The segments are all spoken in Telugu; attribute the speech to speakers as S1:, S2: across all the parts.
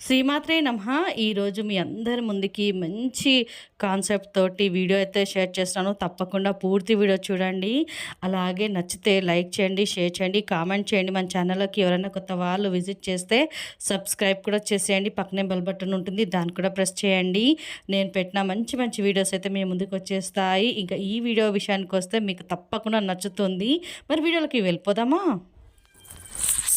S1: శ్రీమాత్రే నమ. ఈరోజు మీ అందరి ముందుకి మంచి కాన్సెప్ట్ తోటి వీడియో అయితే షేర్ చేస్తాను. తప్పకుండా పూర్తి వీడియో చూడండి. అలాగే నచ్చితే లైక్ చేయండి షేర్ చేయండి కామెంట్ చేయండి. మన ఛానల్లోకి ఎవరైనా కొత్త వాళ్ళు విజిట్ చేస్తే సబ్స్క్రైబ్ కూడా చేసేయండి. పక్కనే బెల్ బటన్ ఉంటుంది దాన్ని కూడా ప్రెస్ చేయండి. నేను పెట్టిన మంచి మంచి వీడియోస్ అయితే మీ ముందుకు వచ్చేస్తాయి. ఇంకా ఈ వీడియో విషయానికి వస్తే మీకు తప్పకుండా నచ్చుతుంది. మరి వీడియోలోకి వెళ్ళిపోదామా?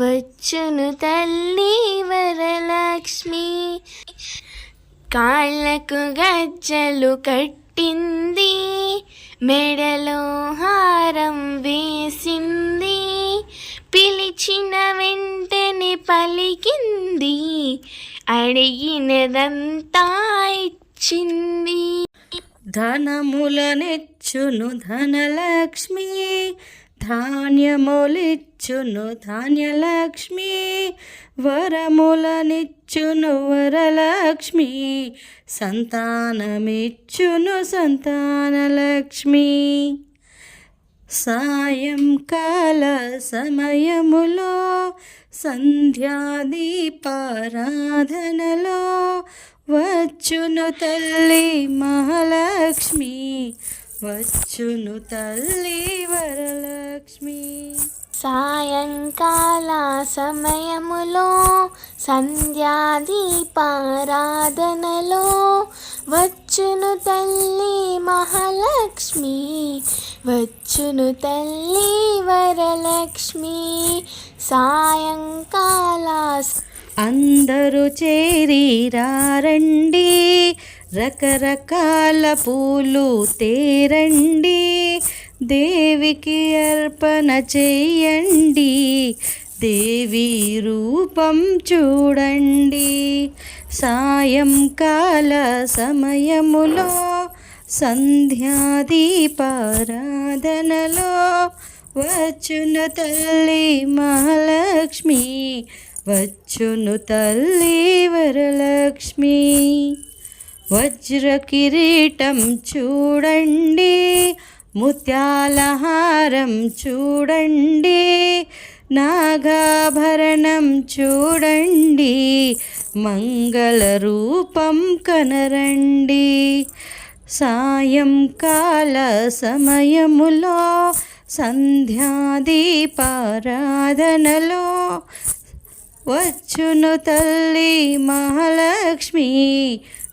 S2: వచ్చును తల్లి వరలక్ష్మి. కాళ్ళకు గజ్జలు కట్టింది మెడలో హారం వేసింది పిలిచిన వెంటనే పలికింది అడిగినదంతా ఇచ్చింది.
S1: ధనములనెచ్చును ధనలక్ష్మి ధాన్యములిచ్చును ధాన్యలక్ష్మి వరములనిచ్చును వరలక్ష్మి సంతానమిచ్చును సంతానలక్ష్మి. సాయంకాల సమయములో సంధ్యాదీపారాధనలో వచ్చును తల్లి మహాలక్ష్మి వచ్చును తల్లి వరలక్ష్మి.
S2: సాయంకాల సమయములో సంధ్యాదీపారాధనలో వచ్చును తల్లి మహాలక్ష్మి వచ్చును తల్లి వరలక్ష్మి. సాయంకాల
S1: అందరూ చేరి రారండి రకరకాల పూలు తేరండి. దేవికి అర్పణ చెయ్యండి. దేవి రూపం చూడండి. సాయంకాల సమయములో సంధ్యాదీపారాధనలో వచ్చును తల్లి మహాలక్ష్మి వచ్చును తల్లి వరలక్ష్మి. వజ్ర కిరీటం చూడండి ముత్యాలహారం చూడండి నాగాభరణం చూడండి మంగళ రూపం కనరండి. సాయంకాల సమయములో సంధ్యాదీపారాధనలో వచ్చును తల్లి మహాలక్ష్మి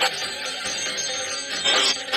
S1: Thank you.